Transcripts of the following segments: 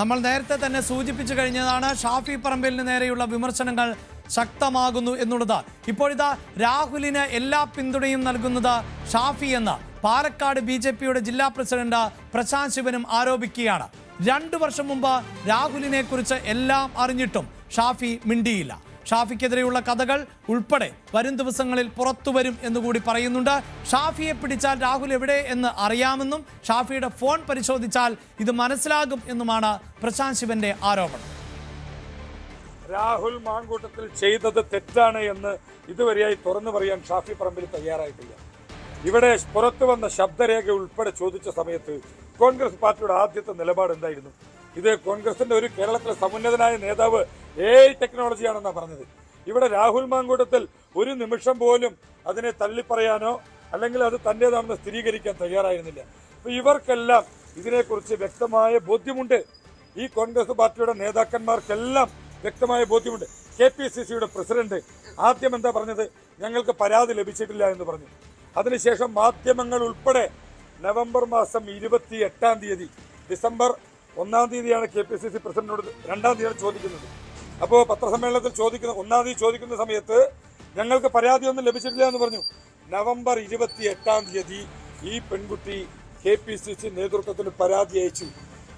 നമ്മൾ നേരത്തെ തന്നെ സൂചിപ്പിച്ചു കഴിഞ്ഞതാണ് ഷാഫി പറമ്പിലിന് നേരെയുള്ള വിമർശനങ്ങൾ ശക്തമാകുന്നു എന്നുള്ളത്. ഇപ്പോഴിതാ രാഹുലിന് എല്ലാ പിന്തുണയും നൽകുന്നത് ഷാഫി എന്ന് പാലക്കാട് ബി ജെ പിയുടെ ജില്ലാ പ്രസിഡന്റ് പ്രശാന്ത് ശിവനും ആരോപിക്കുകയാണ്. രണ്ടു വർഷം മുമ്പ് രാഹുലിനെ കുറിച്ച് എല്ലാം അറിഞ്ഞിട്ടും ഷാഫി മിണ്ടിയില്ല. ഷാഫിക്കെതിരെയുള്ള കഥകൾ ഉൾപ്പെടെ വരും ദിവസങ്ങളിൽ പുറത്തു വരും എന്നുകൂടി പറയുന്നുണ്ട്. ഷാഫിയെ പിടിച്ചാൽ രാഹുൽ എവിടെ എന്ന് അറിയാമെന്നും ഷാഫിയുടെ ഫോൺ പരിശോധിച്ചാൽ ഇത് മനസ്സിലാകും എന്നുമാണ് പ്രശാന്ത് ശിവന്റെ ആരോപണം. രാഹുൽ മാങ്കൂട്ടത്തിൽ ചെയ്തത് തെറ്റാണ് എന്ന് ഇതുവരെയായി തുറന്നു പറയാൻ ഷാഫി പറമ്പിൽ തയ്യാറായിട്ടില്ല. ഇവിടെ പുറത്തു വന്ന ശബ്ദരേഖ ഉൾപ്പെടെ ചോദിച്ച സമയത്ത് കോൺഗ്രസ് പാർട്ടിയുടെ ആദ്യത്തെ നിലപാട് എന്തായിരുന്നു? ഇത് കോൺഗ്രസിന്റെ ഒരു കേരളത്തിലെ സമുന്നതനായ നേതാവ് എ ടെക്നോളജിയാണെന്നാണ് പറഞ്ഞത്. ഇവിടെ രാഹുൽ മാങ്കൂട്ടത്തിൽ ഒരു നിമിഷം പോലും അതിനെ തള്ളിപ്പറയാനോ അല്ലെങ്കിൽ അത് തന്റേതാണെന്ന് സ്ഥിരീകരിക്കാൻ തയ്യാറായിരുന്നില്ല. അപ്പൊ ഇവർക്കെല്ലാം ഇതിനെക്കുറിച്ച് വ്യക്തമായ ബോധ്യമുണ്ട്. ഈ കോൺഗ്രസ് പാർട്ടിയുടെ നേതാക്കന്മാർക്കെല്ലാം വ്യക്തമായ ബോധ്യമുണ്ട്. കെ പി സി സിയുടെ പ്രസിഡന്റ് ആദ്യം എന്താ പറഞ്ഞത്? ഞങ്ങൾക്ക് പരാതി ലഭിച്ചിട്ടില്ല എന്ന് പറഞ്ഞു. അതിനുശേഷം മാധ്യമങ്ങൾ ഉൾപ്പെടെ നവംബർ മാസം ഇരുപത്തി എട്ടാം തീയതി ഡിസംബർ ഒന്നാം തീയതിയാണ് കെ പി സി സി പ്രസിഡന്റിനോട് രണ്ടാം തീയതിയാണ് ചോദിക്കുന്നത്. അപ്പോൾ പത്രസമ്മേളനത്തിൽ ചോദിക്കുന്ന ഒന്നാം ചോദിക്കുന്ന സമയത്ത് ഞങ്ങൾക്ക് പരാതിയൊന്നും ലഭിച്ചിട്ടില്ല എന്ന് പറഞ്ഞു. നവംബർ ഇരുപത്തി എട്ടാം തീയതി ഈ പെൺകുട്ടി കെ പി സി സി നേതൃത്വത്തിന് പരാതി അയച്ചു.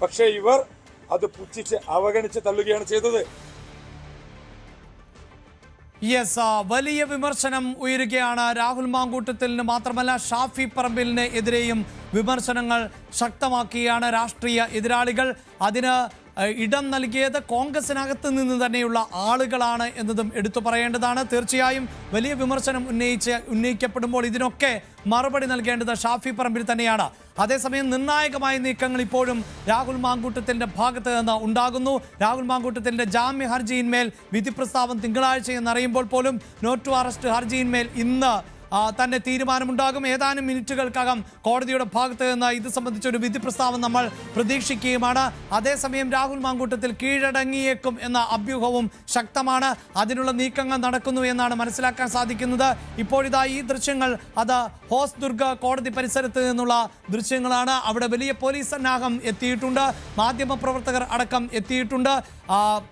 പക്ഷേ ഇവർ അത് പുച്ഛിച്ച് അവഗണിച്ച് തള്ളുകയാണ് ചെയ്തത്. യെസ് വലിയ വിമർശനം ഉയരുകയാണ്. രാഹുൽ മാങ്കൂട്ടത്തിലിന് മാത്രമല്ല ഷാഫി പറമ്പിലിന് എതിരെയും വിമർശനങ്ങൾ ശക്തമാക്കിയാണ് രാഷ്ട്രീയ എതിരാളികൾ. അതിന് ഇടം നൽകിയത് കോൺഗ്രസിനകത്ത് നിന്ന് തന്നെയുള്ള ആളുകളാണ് എന്നതും എടുത്തു പറയേണ്ടതാണ്. തീർച്ചയായും വലിയ വിമർശനം ഉന്നയിച്ച് ഉന്നയിക്കപ്പെടുമ്പോൾ ഇതിനൊക്കെ മറുപടി നൽകേണ്ടത് ഷാഫി പറമ്പിൽ തന്നെയാണ്. അതേസമയം നിർണായകമായ നീക്കങ്ങൾ ഇപ്പോഴും രാഹുൽ മാങ്കൂട്ടത്തിന്റെ ഭാഗത്ത് നിന്ന് ഉണ്ടാകുന്നു. രാഹുൽ മാങ്കൂട്ടത്തിന്റെ ജാമ്യ ഹർജിയിന്മേൽ വിധി പ്രസ്താവം തിങ്കളാഴ്ച എന്നറിയുമ്പോൾ പോലും നോട്ട് ടു അറസ്റ്റ് ഹർജിയിന്മേൽ ഇന്ന് തന്നെ തീരുമാനമുണ്ടാകും. ഏതാനും മിനിറ്റുകൾക്കകം കോടതിയുടെ ഭാഗത്ത് നിന്ന് ഇത് സംബന്ധിച്ചൊരു വിധി പ്രസ്താവം നമ്മൾ പ്രതീക്ഷിക്കുകയുമാണ്. അതേസമയം രാഹുൽ മാങ്കൂട്ടത്തിൽ കീഴടങ്ങിയേക്കും എന്ന അഭ്യൂഹവും ശക്തമാണ്. അതിനുള്ള നീക്കങ്ങൾ നടക്കുന്നു എന്നാണ് മനസ്സിലാക്കാൻ സാധിക്കുന്നത്. ഇപ്പോഴിതാ ഈ ദൃശ്യങ്ങൾ അത് ഹോസ് ദുർഗ കോടതി പരിസരത്ത് നിന്നുള്ള ദൃശ്യങ്ങളാണ്. അവിടെ വലിയ പോലീസ് സന്നാഹം എത്തിയിട്ടുണ്ട്. മാധ്യമപ്രവർത്തകർ അടക്കം എത്തിയിട്ടുണ്ട്.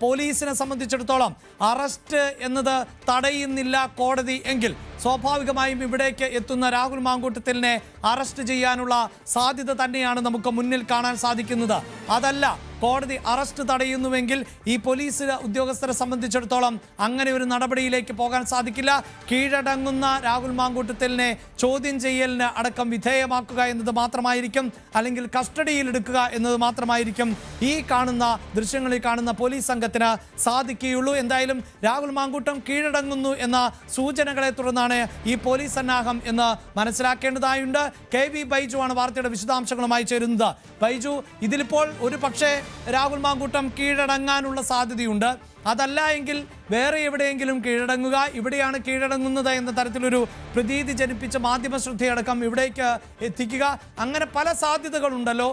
പോലീസിനെ സംബന്ധിച്ചിടത്തോളം അറസ്റ്റ് എന്നത് തടയുന്നില്ല കോടതി എങ്കിൽ സ്വാഭാവികമായും ഇവിടേക്ക് എത്തുന്ന രാഹുൽ മാങ്കൂട്ടത്തിലിനെ അറസ്റ്റ് ചെയ്യാനുള്ള സാധ്യത തന്നെയാണ് നമുക്ക് മുന്നിൽ കാണാൻ സാധിക്കുന്നത്. അതല്ല കോടതി അറസ്റ്റ് തടയുന്നുവെങ്കിൽ ഈ പോലീസ് ഉദ്യോഗസ്ഥരെ സംബന്ധിച്ചിടത്തോളം അങ്ങനെ ഒരു നടപടിയിലേക്ക് പോകാൻ സാധിക്കില്ല. കീഴടങ്ങുന്ന രാഹുൽ മാങ്കൂട്ടത്തിലിനെ ചോദ്യം ചെയ്യലിന് അടക്കം വിധേയമാക്കുക എന്നത് മാത്രമായിരിക്കും. അല്ലെങ്കിൽ കസ്റ്റഡിയിൽ എടുക്കുക എന്നത് മാത്രമായിരിക്കും ഈ കാണുന്ന ദൃശ്യങ്ങളിൽ കാണുന്ന പോലീസ് സംഘത്തിന് സാധിക്കുകയുള്ളൂ. എന്തായാലും രാഹുൽ മാങ്കൂട്ടം കീഴടങ്ങുന്നു എന്ന സൂചനകളെ തുടർന്നാണ് ഈ പോലീസ് സന്നാഹം എന്ന് മനസ്സിലാക്കേണ്ടതായുണ്ട്. കെ വി ബൈജു ആണ് വാർത്തയുടെ വിശദാംശങ്ങളുമായി ചേരുന്നത്. ബൈജു ഇതിലിപ്പോൾ ഒരു പക്ഷേ രാഹുൽ മാങ്കൂട്ടം കീഴടങ്ങാനുള്ള സാധ്യതയുണ്ട്. അതല്ല എങ്കിൽ വേറെ എവിടെയെങ്കിലും കീഴടങ്ങുക. ഇവിടെയാണ് കീഴടങ്ങുന്നത് എന്ന തരത്തിലൊരു പ്രതീതി ജനിപ്പിച്ച മാധ്യമ ശ്രദ്ധയടക്കം ഇവിടേക്ക് എത്തിക്കുക. അങ്ങനെ പല സാധ്യതകളുണ്ടല്ലോ.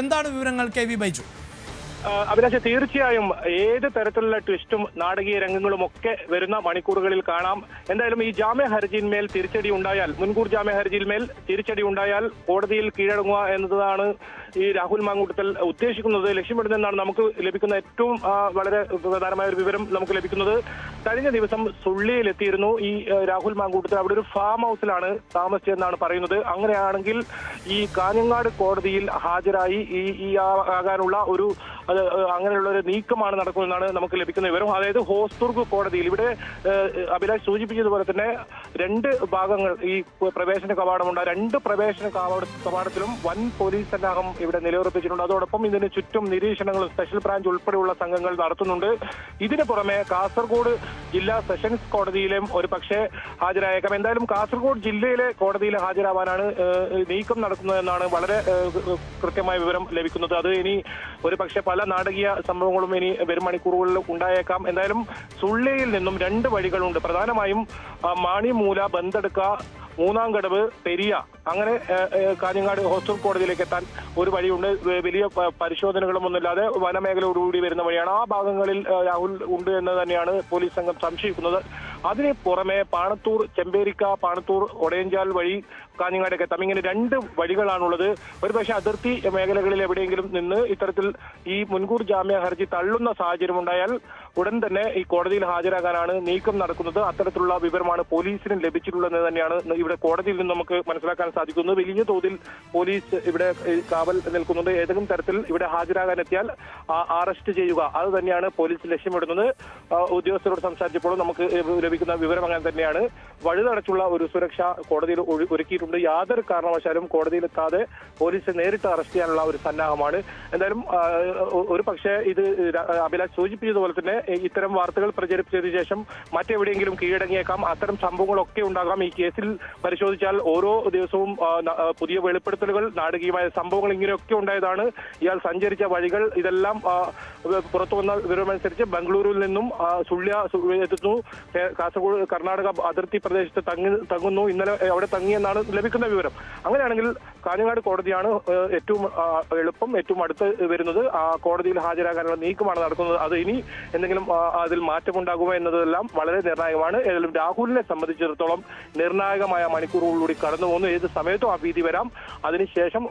എന്താണ് വിവരങ്ങൾ കെ വി ബൈജു? അഭിലാഷ് തീർച്ചയായും ഏത് തരത്തിലുള്ള ട്വിസ്റ്റും നാടകീയ രംഗങ്ങളും ഒക്കെ വരുന്ന മണിക്കൂറുകളിൽ കാണാം. എന്തായാലും ഈ ജാമ്യ ഹർജിയിന്മേൽ തിരിച്ചടി ഉണ്ടായാൽ മുൻകൂർ ജാമ്യ ഹർജിയിന്മേൽ തിരിച്ചടി ഉണ്ടായാൽ കോടതിയിൽ കീഴടങ്ങുക എന്നതാണ് ഈ രാഹുൽ മാങ്കൂട്ടത്തിൽ ഉദ്ദേശിക്കുന്നത് ലക്ഷ്യമിടുന്നതെന്നാണ് നമുക്ക് ലഭിക്കുന്ന ഏറ്റവും വളരെ പ്രധാനമായ ഒരു വിവരം നമുക്ക് ലഭിക്കുന്നത്. കഴിഞ്ഞ ദിവസം സുള്ളിയിൽ എത്തിയിരുന്നു ഈ രാഹുൽ മാങ്കൂട്ടത്തിൽ. അവിടെ ഒരു ഫാം ഹൗസിലാണ് താമസിച്ചതെന്നാണ് പറയുന്നത്. അങ്ങനെയാണെങ്കിൽ ഈ കാഞ്ഞങ്ങാട് കോടതിയിൽ ഹാജരായി ഈ ഈ ആകാനുള്ള ഒരു അങ്ങനെയുള്ള ഒരു നീക്കമാണ് നടക്കുന്നതെന്നാണ് നമുക്ക് ലഭിക്കുന്ന വിവരം. അതായത് ഹോസ്ദുർഗ് കോടതിയിൽ ഇവിടെ അഭിലാഷ് സൂചിപ്പിച്ചതുപോലെ തന്നെ രണ്ട് ഭാഗങ്ങൾ ഈ പ്രവേശന കവാടമുണ്ട്. രണ്ട് പ്രവേശന കവാട കവാടത്തിലും വൻ പോലീസ് സന്നാഹം ഇവിടെ നിലയുറപ്പിച്ചിട്ടുണ്ട്. അതോടൊപ്പം ഇതിന് ചുറ്റും നിരീക്ഷണങ്ങൾ സ്പെഷ്യൽ ബ്രാഞ്ച് ഉൾപ്പെടെയുള്ള സംഘങ്ങൾ നടത്തുന്നുണ്ട്. ഇതിന് പുറമെ കാസർഗോഡ് ജില്ലാ സെഷൻസ് കോടതിയിലും ഒരു പക്ഷേ ഹാജരായേക്കാം. എന്തായാലും കാസർഗോഡ് ജില്ലയിലെ കോടതിയിൽ ഹാജരാവാനാണ് നീക്കം നടക്കുന്നതെന്നാണ് വളരെ കൃത്യമായ വിവരം ലഭിക്കുന്നത്. അത് ഇനി ഒരു പക്ഷേ പല നാടകീയ സംഭവങ്ങളും ഇനി വരും മണിക്കൂറുകളിൽ ഉണ്ടായേക്കാം. എന്തായാലും സുള്ളിയിൽ നിന്നും രണ്ട് വഴികളുണ്ട്. പ്രധാനമായും മാണിമൂല ബന്തെടുക്ക മൂന്നാം കടവ് പെരിയ അങ്ങനെ കാഞ്ഞങ്ങാട് ഹോസ്റ്റൽ കോടതിയിലേക്ക് എത്താൻ ഒരു വഴിയുണ്ട്. വലിയ പരിശോധനകളും ഒന്നുമില്ലാതെ വനമേഖലയോടുകൂടി വരുന്ന വഴിയാണ്. ആ ഭാഗങ്ങളിൽ രാഹുൽ ഉണ്ട് എന്ന് തന്നെയാണ് പോലീസ് സംഘം സംശയിക്കുന്നത്. അതിന് പുറമെ പാണത്തൂർ ചെമ്പേരിക്ക പാണത്തൂർ ഒടയഞ്ചാൽ വഴി കാഞ്ഞങ്ങാടൊക്കെ എത്താം. ഇങ്ങനെ രണ്ട് വഴികളാണുള്ളത്. ഒരുപക്ഷെ അതിർത്തി മേഖലകളിൽ എവിടെയെങ്കിലും നിന്ന് ഇത്തരത്തിൽ ഈ മുൻകൂർ ജാമ്യ ഹർജി തള്ളുന്ന സാഹചര്യം ഉണ്ടായാൽ ഉടൻ തന്നെ ഈ കോടതിയിൽ ഹാജരാകാനാണ് നീക്കം നടക്കുന്നത്. അത്തരത്തിലുള്ള വിവരമാണ് പോലീസിന് ലഭിച്ചിട്ടുള്ളതെന്ന് തന്നെയാണ് ഇവിടെ കോടതിയിൽ നിന്ന് നമുക്ക് മനസ്സിലാക്കാൻ സാധിക്കുന്നത്. വലിയ തോതിൽ പോലീസ് ഇവിടെ കാവൽ നിൽക്കുന്നുണ്ട്. ഏതെങ്കിലും തരത്തിൽ ഇവിടെ ഹാജരാകാൻ എത്തിയാൽ അറസ്റ്റ് ചെയ്യുക. അത് തന്നെയാണ് പോലീസ് ലക്ഷ്യമിടുന്നത്. ഉദ്യോഗസ്ഥരോട് സംസാരിച്ചപ്പോൾ നമുക്ക് ലഭിക്കുന്ന വിവരം അങ്ങനെ തന്നെയാണ്. വഴുതടച്ചുള്ള ഒരു സുരക്ഷ കോടതിയിൽ ഒരുക്കിയിട്ടുണ്ട്. യാതൊരു കാരണവശാലും കോടതിയിലെത്താതെ പോലീസ് നേരിട്ട് അറസ്റ്റ് ചെയ്യാനുള്ള ഒരു സന്നാഹമാണ്. എന്തായാലും ഒരു പക്ഷേ ഇത് അഭിലാഷ് സൂചിപ്പിച്ചതുപോലെ തന്നെ ഇത്തരം വാർത്തകൾ പ്രചരിപ്പിച്ചതിനു ശേഷം മറ്റെവിടെയെങ്കിലും കീഴടങ്ങിയേക്കാം. അത്തരം സംഭവങ്ങളൊക്കെ ഉണ്ടാകാം. ഈ കേസിൽ പരിശോധിച്ചാൽ ഓരോ ദിവസവും പുതിയ വെളിപ്പെടുത്തലുകൾ നാടകീയമായ സംഭവങ്ങൾ ഇങ്ങനെയൊക്കെ ഉണ്ടായതാണ്. ഇയാൾ സഞ്ചരിച്ച വഴികൾ ഇതെല്ലാം പുറത്തു വന്ന വിവരമനുസരിച്ച് ബംഗളൂരുവിൽ നിന്നും സുള്ളിയ എത്തുന്നു. കാസർഗോഡ് കർണാടക അതിർത്തി പ്രദേശത്ത് തങ്ങി തങ്ങുന്നു. ഇന്നലെ അവിടെ തങ്ങിയെന്നാണ് ലഭിക്കുന്ന വിവരം. അങ്ങനെയാണെങ്കിൽ കാഞ്ഞങ്ങാട് കോടതിയാണ് ഏറ്റവും എളുപ്പം ഏറ്റവും അടുത്ത് വരുന്നത്. ആ കോടതിയിൽ ഹാജരാകാനുള്ള നീക്കമാണ് നടക്കുന്നത്. അത് ഇനി എന്തെങ്കിലും അതിൽ മാറ്റമുണ്ടാകുമോ എന്നതെല്ലാം വളരെ നിർണായകമാണ്. ഏതായാലും രാഹുലിനെ സംബന്ധിച്ചിടത്തോളം നിർണായകമായ മണിക്കൂറുകളിലൂടെ കടന്നു പോകുന്നു. ഏത് സമയത്തും ആ ഭീതി വരാം. അതിനുശേഷം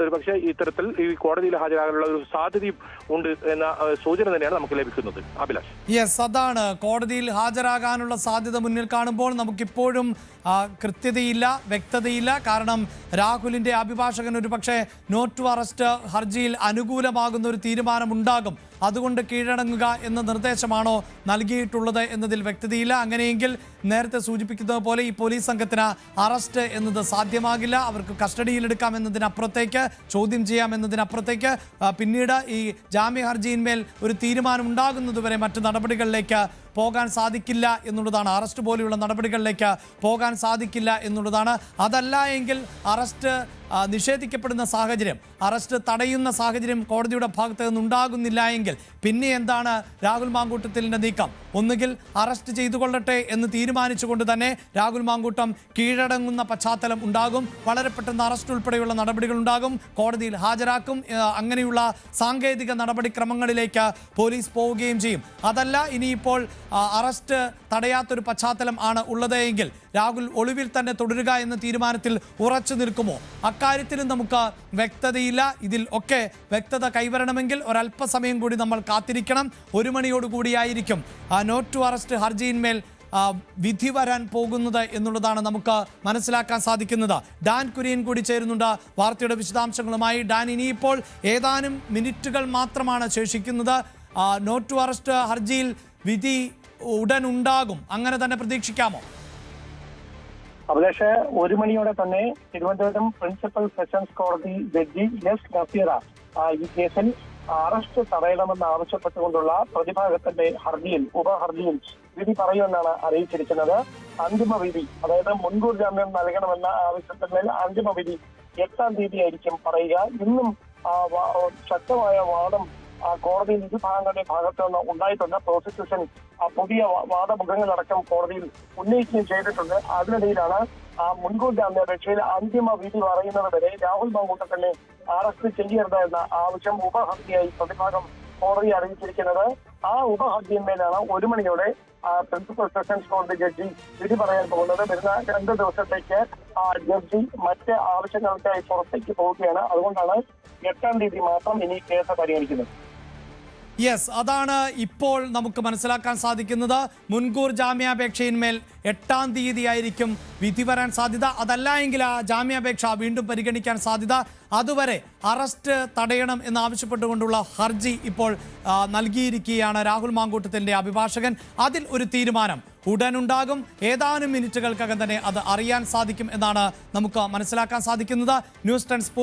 ഒരുപക്ഷെ ഇത്തരത്തിൽ ഈ കോടതിയിൽ ഹാജരാകാനുള്ള ഒരു സാധ്യതയും ഉണ്ട് എന്ന സൂചന തന്നെയാണ് നമുക്ക് ലഭിക്കുന്നത്. അഭിലാഷ്. യെസ് അതാണ്. കോടതിയിൽ ഹാജരാകാനുള്ള സാധ്യത മുന്നിൽ കാണുമ്പോൾ നമുക്കിപ്പോഴും കൃത്യതയില്ല വ്യക്തതയില്ല. കാരണം രാഹുലിന്റെ അഭിഭാഷകൻ ഒരു പക്ഷേ നോട്ട് ടു അറസ്റ്റ് ഹർജിയിൽ അനുകൂലമാകുന്ന ഒരു തീരുമാനമുണ്ടാകും. അതുകൊണ്ട് കീഴടങ്ങുക എന്ന നിർദ്ദേശമാണോ നൽകിയിട്ടുള്ളത് എന്നതിൽ വ്യക്തതയില്ല. അങ്ങനെയെങ്കിൽ നേരത്തെ സൂചിപ്പിക്കുന്നത് പോലെ ഈ പോലീസ് സംഘത്തിന് അറസ്റ്റ് എന്നത് സാധ്യമാകില്ല. അവർക്ക് കസ്റ്റഡിയിലെടുക്കാം എന്നതിനപ്പുറത്തേക്ക് ചോദ്യം ചെയ്യാം എന്നതിനപ്പുറത്തേക്ക്. പിന്നീട് ഈ ജാമ്യ ഹർജിയിന്മേൽ ഒരു തീരുമാനം ഉണ്ടാകുന്നതുവരെ മറ്റു നടപടികളിലേക്ക് പോകാൻ സാധിക്കില്ല എന്നുള്ളതാണ്. അറസ്റ്റ് പോലെയുള്ള നടപടികളിലേക്ക് പോകാൻ സാധിക്കില്ല എന്നുള്ളതാണ്. അതല്ല എങ്കിൽ അറസ്റ്റ് നിഷേധിക്കപ്പെടുന്ന സാഹചര്യം അറസ്റ്റ് തടയുന്ന സാഹചര്യം കോടതിയുടെ ഭാഗത്ത് നിന്നുണ്ടാകുന്നില്ല എങ്കിൽ പിന്നെ എന്താണ് രാഹുൽ മാങ്കൂട്ടത്തിലിന്റെ നീക്കം? ഒന്നുകിൽ അറസ്റ്റ് ചെയ്തു കൊള്ളട്ടെ എന്ന് തീരുമാനിച്ചുകൊണ്ട് തന്നെ രാഹുൽ മാങ്കൂട്ടം കീഴടങ്ങുന്ന പശ്ചാത്തലം ഉണ്ടാകും. വളരെ പെട്ടെന്ന് അറസ്റ്റ് ഉൾപ്പെടെയുള്ള നടപടികൾ ഉണ്ടാകും. കോടതിയിൽ ഹാജരാക്കും. അങ്ങനെയുള്ള സാങ്കേതിക നടപടിക്രമങ്ങളിലേക്ക് പോലീസ് പോവുകയും ചെയ്യും. അതല്ല ഇനിയിപ്പോൾ അറസ്റ്റ് തടയാത്തൊരു പശ്ചാത്തലം ആണ് ഉള്ളത് എങ്കിൽ രാഹുൽ ഒളിവിൽ തന്നെ തുടരുക എന്ന തീരുമാനത്തിൽ ഉറച്ചു നിൽക്കുമോ? അക്കാര്യത്തിലും നമുക്ക് വ്യക്തതയില്ല. ഇതിൽ ഒക്കെ വ്യക്തത കൈവരണമെങ്കിൽ ഒരല്പസമയം കൂടി നമ്മൾ കാത്തിരിക്കണം. ഒരു മണിയോടുകൂടിയായിരിക്കും ആ നോട്ട് ടു അറസ്റ്റ് ഹർജിയിന്മേൽ വിധി വരാൻ പോകുന്നത് എന്നുള്ളതാണ് നമുക്ക് മനസ്സിലാക്കാൻ സാധിക്കുന്നത്. ഡാൻ കുര്യൻ കൂടി ചേരുന്നുണ്ട് വാർത്തയുടെ വിശദാംശങ്ങളുമായി. ഡാൻ ഇനിയിപ്പോൾ ഏതാനും മിനിറ്റുകൾ മാത്രമാണ് ശേഷിക്കുന്നത്. നോട്ട് ടു അറസ്റ്റ് ഹർജിയിൽ വിധി ഉടൻ ഉണ്ടാകും അങ്ങനെ തന്നെ പ്രതീക്ഷിക്കാമോ? അഭിലാഷ് ഒരു മണിയോടെ തന്നെ തിരുവനന്തപുരം പ്രിൻസിപ്പൽ സെഷൻസ് കോടതി ജഡ്ജി എസ് നസീറ ഈ കേസിൽ അറസ്റ്റ് തടയണമെന്ന് ആവശ്യപ്പെട്ടുകൊണ്ടുള്ള പ്രതിഭാഗത്തിന്റെ ഹർജിയിൽ ഉപഹർജിയിൽ വിധി പറയുമെന്നാണ് അറിയിച്ചിരിക്കുന്നത്. അന്തിമ വിധി അതായത് മുൻകൂർ ജാമ്യം നൽകണമെന്ന ആവശ്യത്തിന്മേൽ അന്തിമ വിധി എട്ടാം തീയതി ആയിരിക്കും പറയുക. ഇന്നും ശക്തമായ വാദം കോടതിയിൽ ഇരുഭാഗങ്ങളുടെ ഭാഗത്ത് നിന്ന് ഉണ്ടായിട്ടുണ്ട്. പ്രോസിക്യൂഷൻ പുതിയ വാദമുഖങ്ങളടക്കം കോടതിയിൽ ഉന്നയിക്കുകയും ചെയ്തിട്ടുണ്ട്. അതിനിടയിലാണ് ആ മുൻകൂർ ജാമ്യാപേക്ഷയിൽ അന്തിമ വിധി പറയുന്നത് വരെ രാഹുൽ മങ്കൂട്ടത്തിനെ അറസ്റ്റ് ചെയ്യരുത് എന്ന ആവശ്യം ഉപഹർജിയായി പ്രതിഭാഗം കോടതി അറിയിച്ചിരിക്കുന്നത്. ആ ഉപഹർജിയിന്മേലാണ് ഒരു മണിയോടെ പ്രിൻസിപ്പൽ സെഷൻസ് കോടതി ജഡ്ജി വിധി പറയാൻ പോകുന്നത്. വരുന്ന രണ്ട് ദിവസത്തേക്ക് ആ ജഡ്ജി മറ്റ് ആവശ്യങ്ങൾക്കായി പുറത്തേക്ക് പോവുകയാണ്. അതുകൊണ്ടാണ് എട്ടാം തീയതി മാത്രം ഇനി കേസ് പരിഗണിക്കുന്നത്. യെസ് അതാണ് ഇപ്പോൾ നമുക്ക് മനസ്സിലാക്കാൻ സാധിക്കുന്നത്. മുൻകൂർ ജാമ്യാപേക്ഷയിന്മേൽ എട്ടാം തീയതി ആയിരിക്കും വിധി വരാൻ സാധ്യത. അതല്ല എങ്കിൽ ആ ജാമ്യാപേക്ഷ വീണ്ടും പരിഗണിക്കാൻ സാധ്യത. അതുവരെ അറസ്റ്റ് തടയണം എന്നാവശ്യപ്പെട്ടുകൊണ്ടുള്ള ഹർജി ഇപ്പോൾ നൽകിയിരിക്കുകയാണ് രാഹുൽ മാങ്കൂട്ടത്തിന്റെ അഭിഭാഷകൻ. അതിൽ ഒരു തീരുമാനം ഉടനുണ്ടാകും. ഏതാനും മിനിറ്റുകൾക്കകം തന്നെ അത് അറിയാൻ സാധിക്കും എന്നാണ് നമുക്ക് മനസ്സിലാക്കാൻ സാധിക്കുന്നത്. News ten